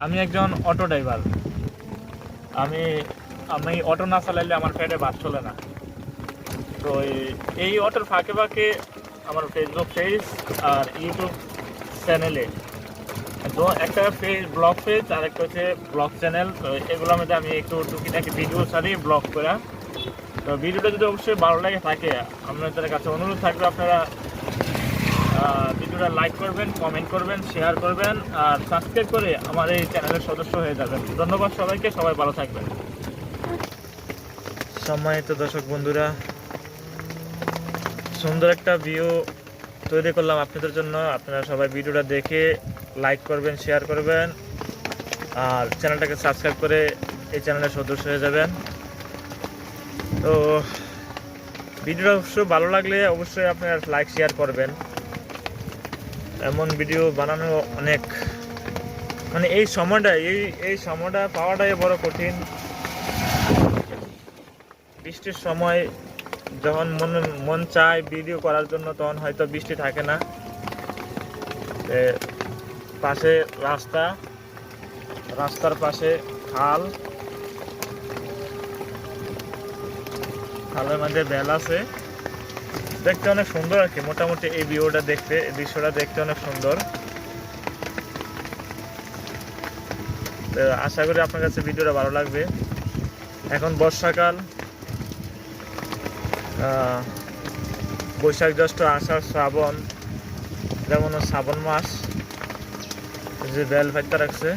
আমি একজন auto driver. আমি আমি অটো না চালাইলে আমার পেটে ভাত চলে না। তো এই- অটোর ফাঁকে ফাঁকে আমার ফেসবুক পেজ আর ইউটিউব চ্যানেলে তো একটা পেজ ব্লগ পেজ আর একটা হচ্ছে ব্লগ চ্যানেল তো এগুলোর মধ্যে আমি একটু টুকিটাকি ভিডিও ছাড়ি ব্লগ করা। তো ভিডিওটা যদি অবশ্যই ভালো লাগে থাকে, আপনাদের কাছে অনুরোধ থাকবে আপনারা ভিডিওটা লাইক করবেন কমেন্ট করবেন শেয়ার করবেন, আর সাবস্ক্রাইব করে আমার এই চ্যানেলের সদস্য হয়ে যাবেন। ধন্যবাদ সবাইকে, সবাই ভালো থাকবেন। সম্মানিত দর্শক বন্ধুরা, সুন্দর একটা ভিউ তৈরি করলাম আপনাদের জন্য। আপনারা সবাই ভিডিওটা দেখে লাইক করবেন শেয়ার করবেন, আর চ্যানেলটাকে সাবস্ক্রাইব করে এই চ্যানেলের সদস্য হয়ে যাবেন। তো, ভিডিওটা অবশ্যই ভালো লাগলে অবশ্যই আপনারা লাইক শেয়ার করবেন। এমন ভিডিও বানানো অনেক। মানে এই সময়টা, এই এই সময়টা পাওয়াটাই বড় কঠিন। বৃষ্টির সময় যখন মন মন চায় ভিডিও করার জন্য, তখন হয়তো বৃষ্টি থাকে না। পাশে রাস্তা, রাস্তার পাশে খাল। খালের মধ্যে বেল আছে। দেখতে অনেক সুন্দর আর কি। মোটামুটি এই ভিউটা দেখতে, এই দৃশ্যটা দেখতে অনেক সুন্দর। আশা করি আপনার কাছে ভিডিওটা ভালো লাগবে। এখন বর্ষাকাল। বৈশাখ জ্যৈষ্ঠ আষাঢ় শ্রাবণ, যেমন শ্রাবণ মাস, যে বেল ফাইতে রাখছে।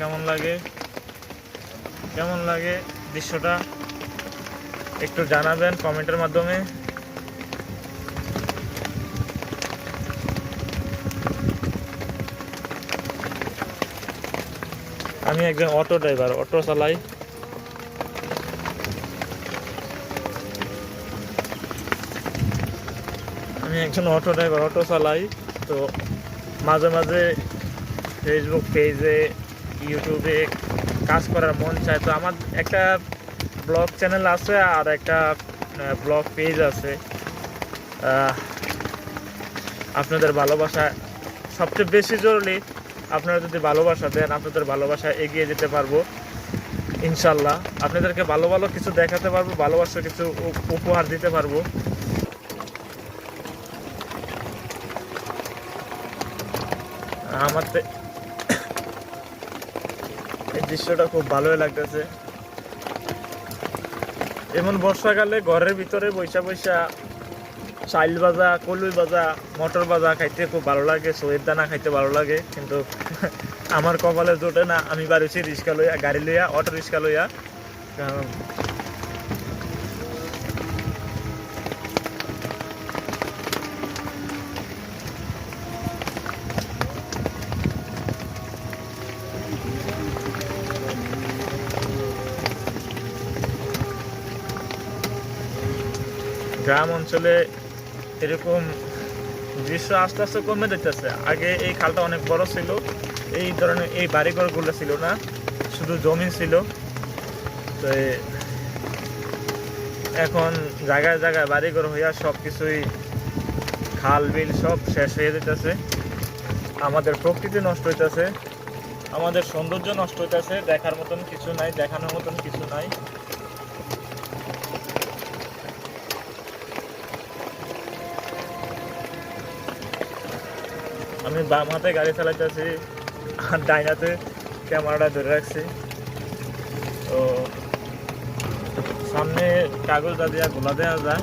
কেমন লাগে? কেমন লাগে দৃশ্যটা? একটু জানাবেন কমেন্টের মাধ্যমে। আমি একজন অটো ড্রাইভার, অটো চালাই। আমি একজন অটো ড্রাইভার, অটো চালাই। তো মাঝে মাঝে ফেসবুক পেজে ইউটিউবে কাজ করার মন চায়। তো আমার একটা ব্লগ চ্যানেল আছে আর একটা ব্লগ পেজ আছে। আপনাদের ভালোবাসা সবচেয়ে বেশি জরুরি। আপনারা যদি ভালোবাসা দেন, আপনাদের ভালোবাসা এগিয়ে যেতে পারব, ইনশাল্লাহ। আপনাদেরকে ভালো ভালো কিছু দেখাতে পারব ভালোবাসা কিছু উপহার দিতে পারব। আমার এই দৃশ্যটা খুব ভালোই লাগতেছে। এমন বর্ষাকালে ঘরের ভিতরে বৈশা বৈশা চাইল ভাজা কলুই ভাজা, মটর বাজা খাইতে খুব ভালো লাগে সোয়ের দানা খাইতে ভালো লাগে, কিন্তু আমার কপালে জোটে না, আমি বাড়ি রিক্সা লইয়া, গাড়ি লইয়া, অটো রিক্সা লইয়া গ্রাম অঞ্চলে এরকম দৃশ্য আস্তে আস্তে কমে যেতেছে আগে এই খালটা অনেক বড় ছিল, এই ধরনের এই বাড়িঘরগুলো ছিল না, শুধু জমি ছিল। তো এখন জায়গায় জায়গায় বাড়িঘর হইয়া সব কিছুই খাল, বিল সব শেষ হয়ে যেতেছে আমাদের প্রকৃতি নষ্ট হইতেছে, আমাদের সৌন্দর্য নষ্ট হইতেছে, দেখার মতন কিছু নাই, দেখানোর মতন কিছু নাই। আমি বাম হাতে গাড়ি চালাইতেছি, আর ডাইন হাতে ক্যামেরাটা ধরে রাখছি। তো সামনে কাগজ দা দিয়া গোলা দেওয়া যায়।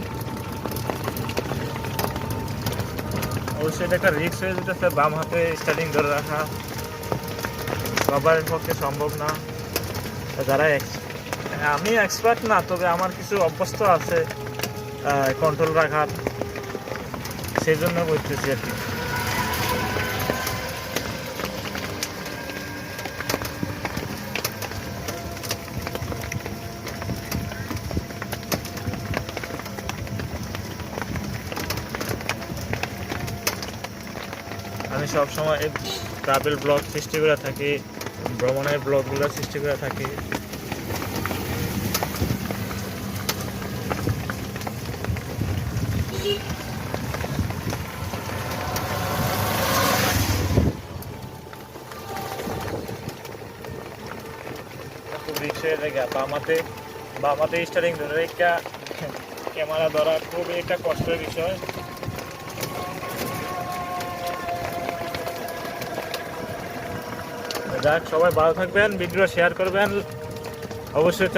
অবশ্যই এটা একটা রিক্স হয়ে যেতেছে, বাম হাতে স্টার্টিং ধরে রাখা। সবার পক্ষে সম্ভব না। যারা আমি এক্সপার্ট না, তবে আমার কিছু অভ্যস্ত আছে কন্ট্রোল রাখার। সেই জন্য বলতেছি আর কি। সবসময় এই ট্রাভেল ব্লগ সৃষ্টি করে থাকি, ভ্রমণের ব্লগগুলো সৃষ্টি করে থাকি। খুব রিক্সে রেখে বামাতে বামাতে স্টারিং ধরে রেখা ক্যামেরা ধরা খুবই একটা কষ্টের বিষয়। যাক সবাই ভালো থাকবেন ভিডিও শেয়ার করবেন। অবশ্যই